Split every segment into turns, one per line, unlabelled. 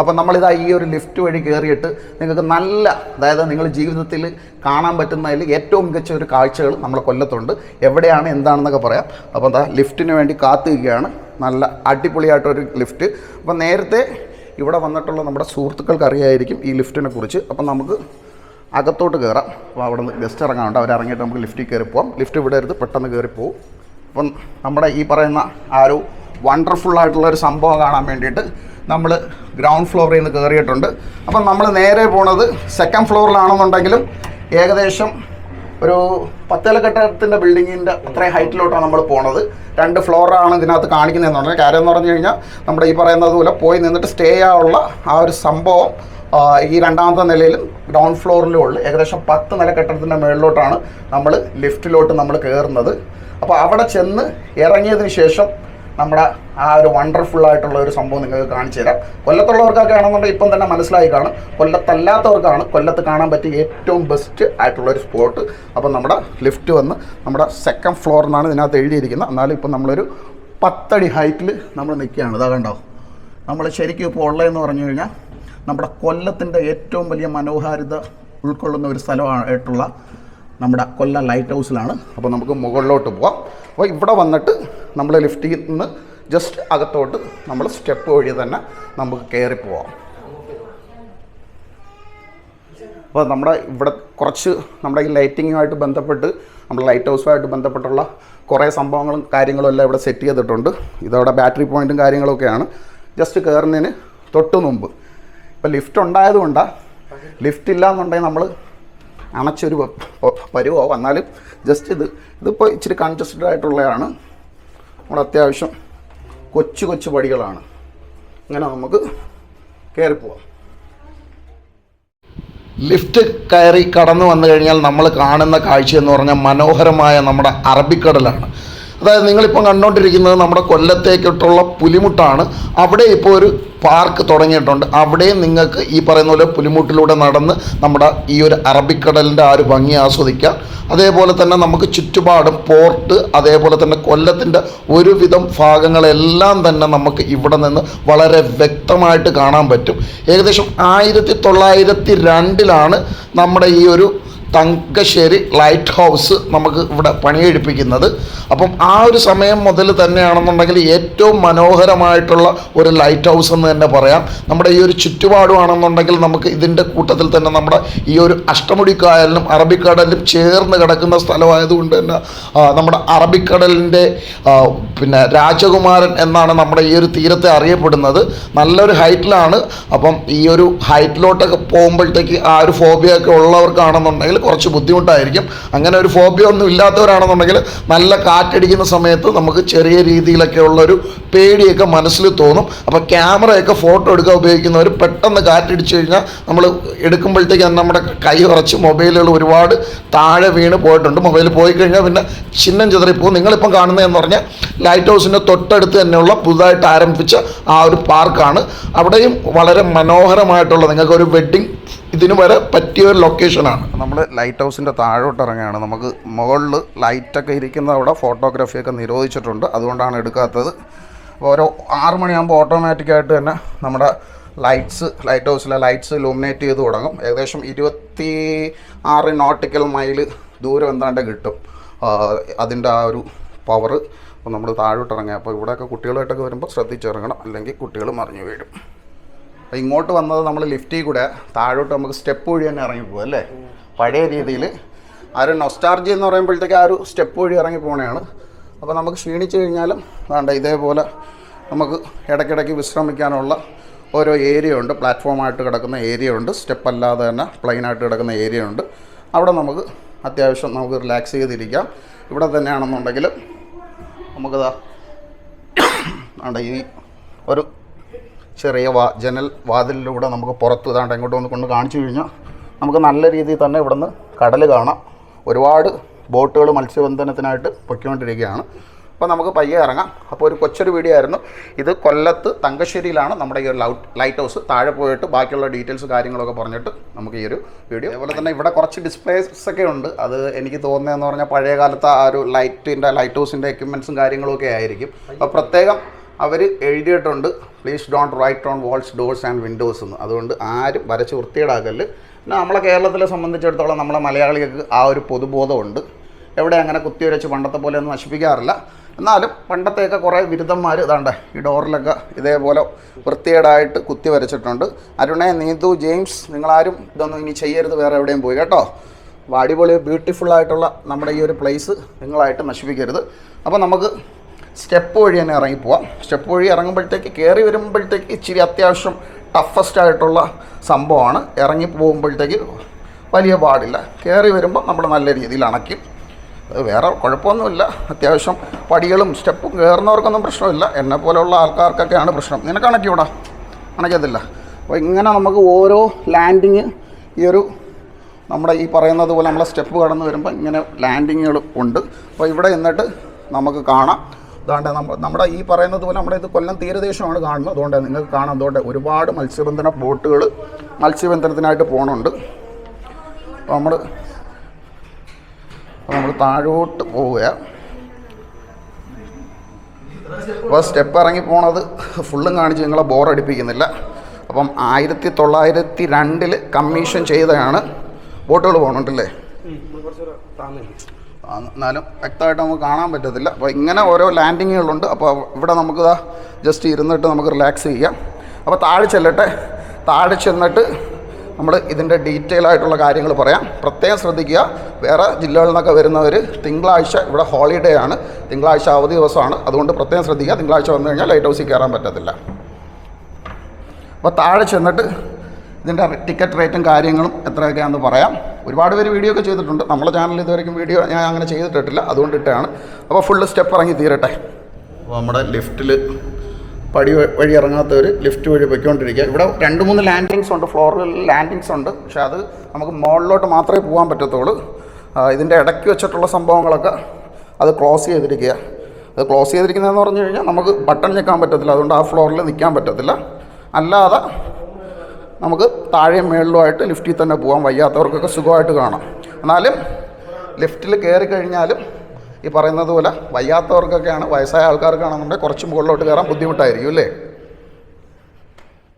അപ്പം നമ്മളിതാ ഈ ഒരു ലിഫ്റ്റ് വഴി കയറിയിട്ട് നിങ്ങൾക്ക് നല്ല അതായത് നിങ്ങൾ ജീവിതത്തിൽ കാണാൻ പറ്റുന്നതിൽ ഏറ്റവും മികച്ച ഒരു കാഴ്ചകൾ നമ്മളെ കൊല്ലത്തുണ്ട്. എവിടെയാണ് എന്താണെന്നൊക്കെ പറയാം. അപ്പോൾ എന്താ ലിഫ്റ്റിന് വേണ്ടി കാത്തിരിക്കുകയാണ്. നല്ല അടിപൊളിയായിട്ടൊരു ലിഫ്റ്റ്. അപ്പോൾ നേരത്തെ ഇവിടെ വന്നിട്ടുള്ള നമ്മുടെ സുഹൃത്തുക്കൾക്ക് അറിയായിരിക്കും ഈ ലിഫ്റ്റിനെ കുറിച്ച്. അപ്പം നമുക്ക് അകത്തോട്ട് കയറാം അപ്പോൾ അവിടെ നിന്ന് ഗസ്റ്റ് ഇറങ്ങാറുണ്ട് അവർ ഇറങ്ങിയിട്ട് നമുക്ക് ലിഫ്റ്റിൽ കയറി പോവാം. ലിഫ്റ്റ് എടുത്ത് പെട്ടെന്ന് കയറി പോകും അപ്പം നമ്മുടെ ഈ പറയുന്ന ആ ഒരു ആയിട്ടുള്ള ഒരു സംഭവം കാണാൻ വേണ്ടിയിട്ട് നമ്മൾ ഗ്രൗണ്ട് ഫ്ലോറിൽ നിന്ന് കയറിയിട്ടുണ്ട് അപ്പം നമ്മൾ നേരെ പോണത് സെക്കൻഡ് ഫ്ലോറിലാണെന്നുണ്ടെങ്കിലും ഏകദേശം ഒരു പത്തേല കെട്ടിടത്തിന്റെ ബിൽഡിങ്ങിന്റെ അത്രയും ഹൈറ്റിലോട്ടാണ് നമ്മൾ പോണത്. രണ്ട് ഫ്ലോറാണ് ഇതിനകത്ത് കാണിക്കുന്നതെന്നുണ്ടെങ്കിൽ കാര്യം എന്ന് പറഞ്ഞു കഴിഞ്ഞാൽ നമ്മുടെ ഈ പറയുന്നത് പോലെ പോയി നിന്നിട്ട് സ്റ്റേ ആയുള്ള ആ ഒരു സംഭവം ഈ രണ്ടാമത്തെ നിലയിലും ഗ്രൗണ്ട് ഫ്ലോറിലും ഉള്ളു. ഏകദേശം പത്ത് നില കെട്ടിടത്തിന്റെ മുകളിലോട്ടാണ് നമ്മൾ ലിഫ്റ്റിലോട്ട് നമ്മൾ കയറുന്നത് അപ്പോൾ അവിടെ ചെന്ന് ഇറങ്ങിയതിന് ശേഷം നമ്മുടെ ആ ഒരു വണ്ടർഫുൾ ആയിട്ടുള്ള ഒരു സംഭവം നിങ്ങൾക്ക് കാണിച്ചു തരാം. കൊല്ലത്തുള്ളവർക്കൊക്കെ ആണെന്നുണ്ടെങ്കിൽ ഇപ്പം തന്നെ മനസ്സിലായി കാണും. കൊല്ലത്തല്ലാത്തവർക്കാണ് കൊല്ലത്ത് കാണാൻ പറ്റിയ ഏറ്റവും ബെസ്റ്റ് ആയിട്ടുള്ള ഒരു സ്പോട്ട് അപ്പം നമ്മുടെ ലിഫ്റ്റ് വന്ന് നമ്മുടെ സെക്കൻഡ് ഫ്ലോർ എന്നാണ് ഇതിനകത്ത് എഴുതിയിരിക്കുന്നത്. എന്നാലും ഇപ്പം നമ്മളൊരു പത്തടി ഹൈറ്റിൽ നമ്മൾ നിൽക്കുകയാണ്. ഇതാ കണ്ടോ? നമ്മൾ ശരിക്കും ഇപ്പോൾ ഉള്ളതെന്ന് പറഞ്ഞു കഴിഞ്ഞാൽ നമ്മുടെ കൊല്ലത്തിന്റെ ഏറ്റവും വലിയ മനോഹാരിത ഉൾക്കൊള്ളുന്ന ഒരു സ്ഥലമായിട്ടുള്ള നമ്മുടെ കൊല്ലം ലൈറ്റ് ഹൗസിലാണ് അപ്പോൾ നമുക്ക് മുകളിലോട്ട് പോവാം. അപ്പോൾ ഇവിടെ വന്നിട്ട് നമ്മൾ ലിഫ്റ്റിൽ നിന്ന് ജസ്റ്റ് അകത്തോട്ട് നമ്മൾ സ്റ്റെപ്പ് വഴി തന്നെ നമുക്ക് കയറി പോവാം. അപ്പോൾ നമ്മുടെ ഇവിടെ കുറച്ച് നമ്മുടെ ഈ ലൈറ്റിങ്ങുമായിട്ട് ബന്ധപ്പെട്ട് നമ്മുടെ ലൈറ്റ് ഹൗസുമായിട്ട് ബന്ധപ്പെട്ടുള്ള കുറേ സംഭവങ്ങളും കാര്യങ്ങളും എല്ലാം ഇവിടെ സെറ്റ് ചെയ്തിട്ടുണ്ട്. ഇതവിടെ ബാറ്ററി പോയിന്റും കാര്യങ്ങളൊക്കെയാണ്. ജസ്റ്റ് കയറുന്നതിന് തൊട്ട് മുമ്പ്. ഇപ്പോൾ ലിഫ്റ്റ് ഉണ്ടായതുകൊണ്ടാണ് ലിഫ്റ്റ് ഇല്ല എന്നുണ്ടെങ്കിൽ നമ്മൾ അണച്ചൊരു പരുവോ വന്നാലും ജസ്റ്റ് ഇത് ഇതിപ്പോൾ ഇച്ചിരി കൺജസ്റ്റഡ് ആയിട്ടുള്ളതാണ്. നമ്മുടെ അത്യാവശ്യം കൊച്ചു കൊച്ചു പടികളാണ്. അങ്ങനെ നമുക്ക് കയറി പോവാം. ലിഫ്റ്റ് കയറി കടന്നു വന്നു കഴിഞ്ഞാൽ നമ്മൾ കാണുന്ന കാഴ്ച എന്ന് പറഞ്ഞാൽ മനോഹരമായ നമ്മുടെ അറബിക്കടലാണ്. അതായത് നിങ്ങളിപ്പം കണ്ടുകൊണ്ടിരിക്കുന്നത് നമ്മുടെ കൊല്ലത്തേക്കിട്ടുള്ള പുലിമുട്ടാണ്. അവിടെ ഇപ്പോൾ ഒരു പാർക്ക് തുടങ്ങിയിട്ടുണ്ട്. അവിടെയും നിങ്ങൾക്ക് ഈ പറയുന്ന പോലെ പുലിമുട്ടിലൂടെ നടന്ന് നമ്മുടെ ഈ ഒരു അറബിക്കടലിന്റെ ആ ഒരു ഭംഗി ആസ്വദിക്കാം. അതേപോലെ തന്നെ നമുക്ക് ചുറ്റുപാടും പോർട്ട് അതേപോലെ തന്നെ കൊല്ലത്തിന്റെ ഒരുവിധം ഭാഗങ്ങളെല്ലാം തന്നെ നമുക്ക് ഇവിടെ നിന്ന് വളരെ വ്യക്തമായിട്ട് കാണാൻ പറ്റും. ഏകദേശം ആയിരത്തി തൊള്ളായിരത്തി രണ്ടിലാണ് നമ്മുടെ ഈ ഒരു തങ്കശ്ശേരി ലൈറ്റ് ഹൗസ് നമുക്ക് ഇവിടെ പണിയെടുപ്പിക്കുന്നത്. അപ്പം ആ ഒരു സമയം മുതൽ തന്നെയാണെന്നുണ്ടെങ്കിൽ ഏറ്റവും മനോഹരമായിട്ടുള്ള ഒരു ലൈറ്റ് ഹൗസ് എന്ന് തന്നെ പറയാം. നമ്മുടെ ഈ ഒരു ചുറ്റുപാടുമാണെന്നുണ്ടെങ്കിൽ നമുക്ക് ഇതിന്റെ കൂട്ടത്തിൽ തന്നെ നമ്മുടെ ഈ ഒരു അഷ്ടമുടിക്കായലിനും അറബിക്കടലിലും ചേർന്ന് കിടക്കുന്ന സ്ഥലമായതുകൊണ്ട് തന്നെ നമ്മുടെ അറബിക്കടലിന്റെ പിന്നെ രാജകുമാരൻ എന്നാണ് നമ്മുടെ ഈ ഒരു തീരത്തെ അറിയപ്പെടുന്നത്. നല്ലൊരു ഹൈറ്റിലാണ് അപ്പം ഈ ഒരു ഹൈറ്റിലോട്ടൊക്കെ പോകുമ്പോഴത്തേക്ക് ആ ഒരു ഫോബിയ ഒക്കെ ഉള്ളവർക്കാണെന്നുണ്ടെങ്കിൽ കുറച്ച് ബുദ്ധിമുട്ടായിരിക്കും. അങ്ങനെ ഒരു ഫോബിയ ഒന്നും ഇല്ലാത്തവരാണെന്നുണ്ടെങ്കിൽ നല്ല കാറ്റടിക്കുന്ന സമയത്ത് നമുക്ക് ചെറിയ രീതിയിലൊക്കെ ഉള്ളൊരു പേടിയൊക്കെ മനസ്സിൽ തോന്നും. അപ്പോൾ ക്യാമറയൊക്കെ ഫോട്ടോ എടുക്കാൻ ഉപയോഗിക്കുന്നവർ പെട്ടെന്ന് കാറ്റടിച്ചു കഴിഞ്ഞാൽ നമ്മൾ എടുക്കുമ്പോഴത്തേക്ക് നമ്മുടെ കൈ ഉറച്ച് മൊബൈലുകൾ ഒരുപാട് താഴെ വീണ് പോയിട്ടുണ്ട്. മൊബൈൽ പോയി കഴിഞ്ഞാൽ പിന്നെ ചിഹ്നം ചിതറിപ്പോകും. നിങ്ങളിപ്പം കാണുന്നതെന്ന് പറഞ്ഞാൽ ലൈറ്റ് ഹൗസിന്റെ തൊട്ടടുത്ത് തന്നെയുള്ള പുതുതായിട്ട് ആരംഭിച്ച ആ ഒരു പാർക്കാണ് അവിടെയും വളരെ മനോഹരമായിട്ടുള്ള നിങ്ങൾക്ക് ഒരു വെഡ്ഡിങ് ഇതിന് വരെ പറ്റിയ ഒരു ലൊക്കേഷനാണ് നമ്മൾ ലൈറ്റ് ഹൗസിന്റെ താഴോട്ട് ഇറങ്ങുകയാണ്. നമുക്ക് മുകളിൽ ലൈറ്റൊക്കെ ഇരിക്കുന്ന അവിടെ ഫോട്ടോഗ്രാഫിയൊക്കെ നിരോധിച്ചിട്ടുണ്ട്. അതുകൊണ്ടാണ് എടുക്കാത്തത്. ഓരോ ആറ് മണിയാകുമ്പോൾ ഓട്ടോമാറ്റിക്കായിട്ട് തന്നെ നമ്മുടെ ലൈറ്റ്സ് ലൈറ്റ് ഹൗസിലെ ലൈറ്റ്സ് ലൂമിനേറ്റ് ചെയ്ത് തുടങ്ങും. ഏകദേശം ഇരുപത്തി ആറ് നോട്ടിക്കൽ മൈൽ ദൂരം എന്താണ്ട് കിട്ടും. അതിന്റെ ആ ഒരു പവർ നമ്മൾ താഴോട്ട് ഇറങ്ങുക. അപ്പോൾ ഇവിടെയൊക്കെ കുട്ടികളായിട്ടൊക്കെ വരുമ്പോൾ ശ്രദ്ധിച്ചിറങ്ങണം. അല്ലെങ്കിൽ കുട്ടികൾ മറിഞ്ഞു വീഴും. അപ്പോൾ ഇങ്ങോട്ട് വന്നത് നമ്മൾ ലിഫ്റ്റിൽ കൂടെ താഴോട്ട് നമുക്ക് സ്റ്റെപ്പ് വഴി തന്നെ ഇറങ്ങി പോകും അല്ലേ? പഴയ രീതിയിൽ ആ ഒരു നൊസ്റ്റാർജി എന്ന് പറയുമ്പോഴത്തേക്ക് ആ ഒരു സ്റ്റെപ്പ് വഴി ഇറങ്ങി പോകണതാണ് അപ്പോൾ നമുക്ക് ക്ഷീണിച്ച് കഴിഞ്ഞാലും വേണ്ട ഇതേപോലെ നമുക്ക് ഇടയ്ക്കിടയ്ക്ക് വിശ്രമിക്കാനുള്ള ഓരോ ഏരിയ ഉണ്ട്. പ്ലാറ്റ്ഫോമായിട്ട് കിടക്കുന്ന ഏരിയ ഉണ്ട്. സ്റ്റെപ്പ് അല്ലാതെ തന്നെ പ്ലെയിനായിട്ട് കിടക്കുന്ന ഏരിയ ഉണ്ട്. അവിടെ നമുക്ക് അത്യാവശ്യം നമുക്ക് റിലാക്സ് ചെയ്തിരിക്കാം. ഇവിടെ തന്നെയാണെന്നുണ്ടെങ്കിൽ നമുക്കിതാ വേണ്ട ഈ ഒരു ചെറിയ വാ ജനൽ വാതിലിലൂടെ നമുക്ക് പുറത്ത് ഇതാണ്ട് എങ്ങോട്ട് ഒന്ന് കൊണ്ട് കാണിച്ചു കഴിഞ്ഞാൽ നമുക്ക് നല്ല രീതിയിൽ തന്നെ ഇവിടുന്ന് കടൽ കാണാം. ഒരുപാട് ബോട്ടുകൾ മത്സ്യബന്ധനത്തിനായിട്ട് പൊയ്ക്കൊണ്ടിരിക്കുകയാണ്. അപ്പോൾ നമുക്ക് പയ്യെ ഇറങ്ങാം. അപ്പോൾ ഒരു കൊച്ചൊരു വീഡിയോ ഇത് കൊല്ലത്ത് തങ്കശ്ശേരിയിലാണ് നമ്മുടെ ഈ ഒരു ലൈറ്റ് ഹൗസ് താഴെ പോയിട്ട് ബാക്കിയുള്ള ഡീറ്റെയിൽസ് കാര്യങ്ങളൊക്കെ പറഞ്ഞിട്ട് നമുക്ക് ഈ ഒരു വീഡിയോ അതുപോലെ തന്നെ ഇവിടെ കുറച്ച് ഡിസ്പ്ലേസ് ഒക്കെ ഉണ്ട്. അത് എനിക്ക് തോന്നുന്നതെന്ന് പറഞ്ഞാൽ പഴയ കാലത്ത് ആ ഒരു ലൈറ്റിന്റെ ലൈറ്റ് ഹൗസിന്റെ എക്യുപ്മെന്റ്സും കാര്യങ്ങളൊക്കെ ആയിരിക്കും. അപ്പോൾ പ്രത്യേകം
അവർ എഴുതിയിട്ടുണ്ട് please don't write on walls doors and windows എന്ന്. അതുകൊണ്ട് ആരും വരച്ച് വൃത്തിയേടാക്കൽ പിന്നെ നമ്മളെ കേരളത്തിലെ സംബന്ധിച്ചിടത്തോളം നമ്മളെ മലയാളികൾക്ക് ആ ഒരു പൊതുബോധമുണ്ട്. എവിടെ അങ്ങനെ കുത്തിവരച്ച് പണ്ടത്തെ പോലെ ഒന്നും നശിപ്പിക്കാറില്ല. എന്നാലും പണ്ടത്തെയൊക്കെ കുറേ ബിരുദന്മാർ ഇതാണ്ട് ഈ ഡോറിലൊക്കെ ഇതേപോലെ വൃത്തികേടായിട്ട് കുത്തി വരച്ചിട്ടുണ്ട്. അരുണേ നീതു ജെയിംസ് നിങ്ങളാരും ഇതൊന്നും ഇനി ചെയ്യരുത് വേറെ എവിടെയും പോയി. കേട്ടോ? അപ്പോൾ അടിപൊളി ബ്യൂട്ടിഫുള്ളായിട്ടുള്ള നമ്മുടെ ഈ ഒരു പ്ലേസ് നിങ്ങളായിട്ട് നശിപ്പിക്കരുത്. അപ്പോൾ നമുക്ക് സ്റ്റെപ്പ് വഴി തന്നെ ഇറങ്ങിപ്പോവാം സ്റ്റെപ്പ് വഴി ഇറങ്ങുമ്പോഴത്തേക്ക് കയറി വരുമ്പോഴത്തേക്ക് ഇച്ചിരി അത്യാവശ്യം ടഫസ്റ്റ് ആയിട്ടുള്ള സംഭവമാണ്. ഇറങ്ങി പോകുമ്പോഴത്തേക്ക് വലിയ പാടില്ല. കയറി വരുമ്പോൾ നമ്മൾ നല്ല രീതിയിൽ അണയ്ക്കും. അത് വേറെ കുഴപ്പമൊന്നുമില്ല. അത്യാവശ്യം പടികളും സ്റ്റെപ്പും കയറുന്നവർക്കൊന്നും പ്രശ്നമില്ല. എന്നെ പോലെയുള്ള ആൾക്കാർക്കൊക്കെയാണ് പ്രശ്നം. നിനക്ക് അണയ്ക്കൂടാ അണയ്ക്കത്തില്ല. അപ്പോൾ ഇങ്ങനെ നമുക്ക് ഓരോ ലാൻഡിങ് ഈ ഒരു നമ്മുടെ ഈ പറയുന്നത് പോലെ നമ്മളെ സ്റ്റെപ്പ് കടന്ന് വരുമ്പോൾ ഇങ്ങനെ ലാൻഡിങ്ങുകൾ ഉണ്ട്. അപ്പോൾ ഇവിടെ എന്നിട്ട് നമുക്ക് കാണാം. അതുകൊണ്ട് നമ്മൾ നമ്മുടെ ഈ പറയുന്നത് പോലെ നമ്മുടെ ഇത് കൊല്ലം തീരദേശമാണ് കാണുന്നത്. അതുകൊണ്ട് നിങ്ങൾക്ക് കാണാം. അതുകൊണ്ട് ഒരുപാട് മത്സ്യബന്ധന ബോട്ടുകൾ മത്സ്യബന്ധനത്തിനായിട്ട് പോകണുണ്ട് അപ്പോൾ നമ്മൾ അപ്പോൾ നമ്മൾ താഴോട്ട് പോവുക അപ്പോൾ സ്റ്റെപ്പ് ഇറങ്ങി പോണത് ഫുള്ളും കാണിച്ച് നിങ്ങളെ ബോറടിപ്പിക്കുന്നില്ല അപ്പം ആയിരത്തി തൊള്ളായിരത്തി രണ്ടിൽ കമ്മീഷൻ ചെയ്തതാണ് ബോട്ടുകൾ പോകുന്നുണ്ടല്ലേ ആ, എന്നാലും വ്യക്തമായിട്ട് നമുക്ക് കാണാൻ പറ്റത്തില്ല. അപ്പോൾ ഇങ്ങനെ ഓരോ ലാൻഡിങ്ങുകളുണ്ട് അപ്പോൾ ഇവിടെ നമുക്ക് ജസ്റ്റ് ഇരുന്നിട്ട് നമുക്ക് റിലാക്സ് ചെയ്യാം. അപ്പോൾ താഴെ ചെല്ലട്ടെ. താഴെ ചെന്നിട്ട് നമ്മൾ ഇതിന്റെ ഡീറ്റെയിൽ ആയിട്ടുള്ള കാര്യങ്ങൾ പറയാം. പ്രത്യേകം ശ്രദ്ധിക്കുക. വേറെ ജില്ലകളിൽ നിന്നൊക്കെ വരുന്നവർ തിങ്കളാഴ്ച ഇവിടെ ഹോളിഡേ ആണ്. തിങ്കളാഴ്ച അവധി ദിവസമാണ്. അതുകൊണ്ട് പ്രത്യേകം ശ്രദ്ധിക്കുക. തിങ്കളാഴ്ച വന്നു കഴിഞ്ഞാൽ ലൈറ്റ് ഹൗസിൽ കയറാൻ പറ്റത്തില്ല. അപ്പോൾ താഴെ ചെന്നിട്ട് ഇതിന്റെ ടിക്കറ്റ് റേറ്റും കാര്യങ്ങളും എത്രയൊക്കെയാണെന്ന് പറയാം. ഒരുപാട് പേര് വീഡിയോ ഒക്കെ ചെയ്തിട്ടുണ്ട്. നമ്മുടെ ചാനലിൽ ഇതുവരെയും വീഡിയോ ഞാൻ അങ്ങനെ ചെയ്തിട്ടിട്ടില്ല. അതുകൊണ്ട് ഇട്ടാണ് അപ്പോൾ ഫുള്ള് സ്റ്റെപ്പ് ഇറങ്ങി തീരട്ടെ. അപ്പോൾ നമ്മുടെ ലിഫ്റ്റിൽ പടി വഴി ഇറങ്ങാത്തവർ ലിഫ്റ്റ് വഴി പൊയ്ക്കൊണ്ടിരിക്കുക. ഇവിടെ രണ്ട് മൂന്ന് ലാൻഡിങ്സ് ഉണ്ട്. ഫ്ലോറിൽ ലാൻഡിങ്സ് ഉണ്ട്. പക്ഷേ അത് നമുക്ക് മുകളിലോട്ട് മാത്രമേ പോകാൻ പറ്റത്തുള്ളൂ. ഇതിന്റെ ഇടയ്ക്ക് വെച്ചിട്ടുള്ള സംഭവങ്ങളൊക്കെ അത് ക്ലോസ് ചെയ്തിരിക്കുക. അത് ക്ലോസ് ചെയ്തിരിക്കുന്നതെന്ന് പറഞ്ഞു കഴിഞ്ഞാൽ നമുക്ക് ബട്ടൺ ഞെക്കാൻ പറ്റത്തില്ല. അതുകൊണ്ട് ആ ഫ്ലോറിൽ നിൽക്കാൻ പറ്റത്തില്ല. അല്ലാതെ നമുക്ക് താഴെയും മേളിലുമായിട്ട് ലിഫ്റ്റിൽ തന്നെ പോകാം വയ്യാത്തവർക്കൊക്കെ സുഖമായിട്ട് കാണാം. എന്നാലും ലിഫ്റ്റിൽ കയറി കഴിഞ്ഞാലും ഈ പറയുന്നത് പോലെ വയ്യാത്തവർക്കൊക്കെയാണ് വയസ്സായ ആൾക്കാർക്കാണെന്നുണ്ടെങ്കിൽ കുറച്ച് മുകളിലോട്ട് കയറാൻ ബുദ്ധിമുട്ടായിരിക്കും അല്ലേ?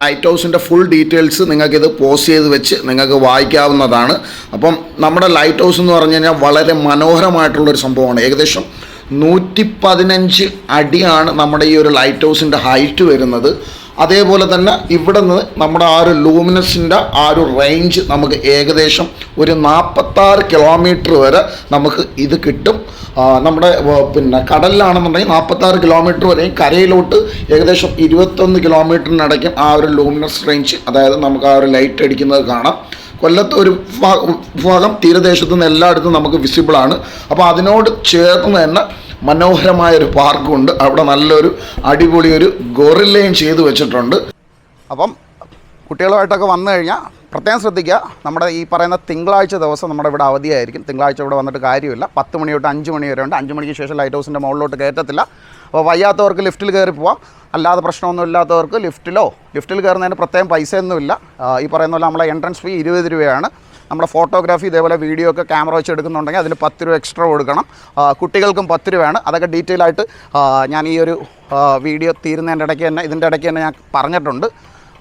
ലൈറ്റ് ഹൗസിന്റെ ഫുൾ ഡീറ്റെയിൽസ് നിങ്ങൾക്കിത് പോസ്റ്റ് ചെയ്ത് വെച്ച് നിങ്ങൾക്ക് വായിക്കാവുന്നതാണ്. അപ്പം നമ്മുടെ ലൈറ്റ് ഹൗസ് എന്ന് പറഞ്ഞു കഴിഞ്ഞാൽ വളരെ മനോഹരമായിട്ടുള്ളൊരു സംഭവമാണ്. ഏകദേശം നൂറ്റി പതിനഞ്ച് അടിയാണ് നമ്മുടെ ഈ ഒരു ലൈറ്റ് ഹൗസിന്റെ ഹൈറ്റ് വരുന്നത്. അതേപോലെ തന്നെ ഇവിടെ നിന്ന് നമ്മുടെ ആ ഒരു ലൂമിനസിന്റെ ആ ഒരു റേഞ്ച് നമുക്ക് ഏകദേശം ഒരു നാൽപ്പത്താറ് കിലോമീറ്റർ വരെ നമുക്ക് ഇത് കിട്ടും. നമ്മുടെ പിന്നെ കടലിലാണെന്നുണ്ടെങ്കിൽ നാൽപ്പത്താറ് കിലോമീറ്റർ വരെയും കരയിലോട്ട് ഏകദേശം ഇരുപത്തൊന്ന് കിലോമീറ്ററിനടയ്ക്കും ആ ഒരു ലൂമിനസ് റേഞ്ച് അതായത് നമുക്ക് ആ ഒരു ലൈറ്റ് അടിക്കുന്നത് കാണാം. കൊല്ലത്ത് ഒരു ഭാഗം തീരദേശത്ത് നിന്ന് എല്ലായിടത്തും നമുക്ക് വിസിബിളാണ് അപ്പോൾ അതിനോട് ചേർന്ന് തന്നെ മനോഹരമായ ഒരു പാർക്കുണ്ട്. അവിടെ നല്ലൊരു അടിപൊളി ഒരു ഗൊറില്ലയും ചെയ്തു വെച്ചിട്ടുണ്ട്. അപ്പം കുട്ടികളുമായിട്ടൊക്കെ വന്നു കഴിഞ്ഞാൽ പ്രത്യേകം ശ്രദ്ധിക്കുക. നമ്മുടെ ഈ പറയുന്ന തിങ്കളാഴ്ച ദിവസം നമ്മുടെ ഇവിടെ അവധിയായിരിക്കും. തിങ്കളാഴ്ച ഇവിടെ വന്നിട്ട് കാര്യമില്ല. പത്ത് മണി തൊട്ട് അഞ്ച് മണി വരെ ഉണ്ട്. അഞ്ച് മണിക്ക് ശേഷം ലൈറ്റ് ഹൗസിന്റെ മുകളിലോട്ട് കയറ്റത്തില്ല. അപ്പോൾ വയ്യാത്തവർക്ക് ലിഫ്റ്റിൽ കയറി പോവാം. അല്ലാതെ പ്രശ്നമൊന്നും ഇല്ലാത്തവർക്ക് ലിഫ്റ്റിലോ ലിഫ്റ്റിൽ കയറുന്നതിന് പ്രത്യേകം പൈസയൊന്നുമില്ല. ഈ പറയുന്ന പോലെ നമ്മളെ എൻട്രൻസ് ഫീ ഇരുപത് രൂപയാണ്. നമ്മുടെ ഫോട്ടോഗ്രാഫി ഇതേപോലെ വീഡിയോ ഒക്കെ ക്യാമറ വെച്ച് എടുക്കുന്നുണ്ടെങ്കിൽ അതിന് പത്ത് രൂപ എക്സ്ട്രാ കൊടുക്കണം. കുട്ടികൾക്കും പത്ത് രൂപയാണ്. അതൊക്കെ ഡീറ്റെയിൽ ആയിട്ട് ഞാൻ ഈ ഒരു വീഡിയോ തീരുന്നതിന്റെ ഇടയ്ക്ക് തന്നെ ഇതിന്റെ ഇടയ്ക്ക് തന്നെ ഞാൻ പറഞ്ഞിട്ടുണ്ട്.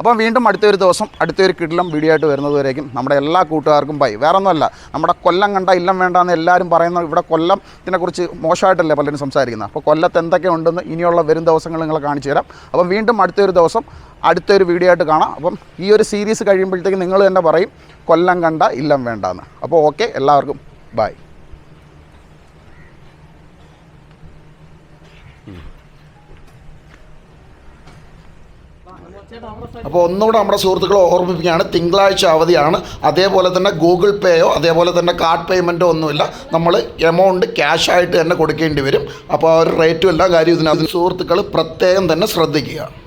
അപ്പം വീണ്ടും അടുത്തൊരു ദിവസം അടുത്തൊരു കിടിലം വീഡിയോ ആയിട്ട് വരുന്നതുവരേക്കും നമ്മുടെ എല്ലാ കൂട്ടുകാർക്കും ബൈ വേറെ ഒന്നുമല്ല നമ്മുടെ കൊല്ലം കണ്ട ഇല്ലം വേണ്ടാന്ന് എല്ലാവരും പറയുന്ന ഇവിടെ കൊല്ലത്തിനെക്കുറിച്ച് മോശമായിട്ടല്ലേ പലരും സംസാരിക്കുന്നത്. അപ്പോൾ കൊല്ലത്ത് എന്തൊക്കെ ഉണ്ടെന്ന് ഇനിയുള്ള വരും ദിവസങ്ങൾ നിങ്ങളെ കാണിച്ചു തരാം. അപ്പം വീണ്ടും അടുത്തൊരു ദിവസം അടുത്തൊരു വീഡിയോ ആയിട്ട് കാണാം. അപ്പം ഈ ഒരു സീരീസ് കഴിയുമ്പോഴത്തേക്കും നിങ്ങൾ തന്നെ പറയും കൊല്ലം കണ്ട ഇല്ലം വേണ്ടാന്ന്. അപ്പോൾ ഓക്കെ എല്ലാവർക്കും ബൈ
അപ്പോൾ ഒന്നുകൂടെ നമ്മുടെ സുഹൃത്തുക്കളെ ഓർമ്മിപ്പിക്കുകയാണ്. തിങ്കളാഴ്ച അവധിയാണ്. അതേപോലെ തന്നെ ഗൂഗിൾ പേയോ അതേപോലെ തന്നെ കാർഡ് പേയ്മെന്റോ ഒന്നുമില്ല. നമ്മൾ എമൗണ്ട് ക്യാഷ് ആയിട്ട് തന്നെ കൊടുക്കേണ്ടി വരും. അപ്പോൾ ആ ഒരു റേറ്റും എല്ലാ കാര്യവും ഇതിനകത്ത്. സുഹൃത്തുക്കൾ പ്രത്യേകം തന്നെ ശ്രദ്ധിക്കുക.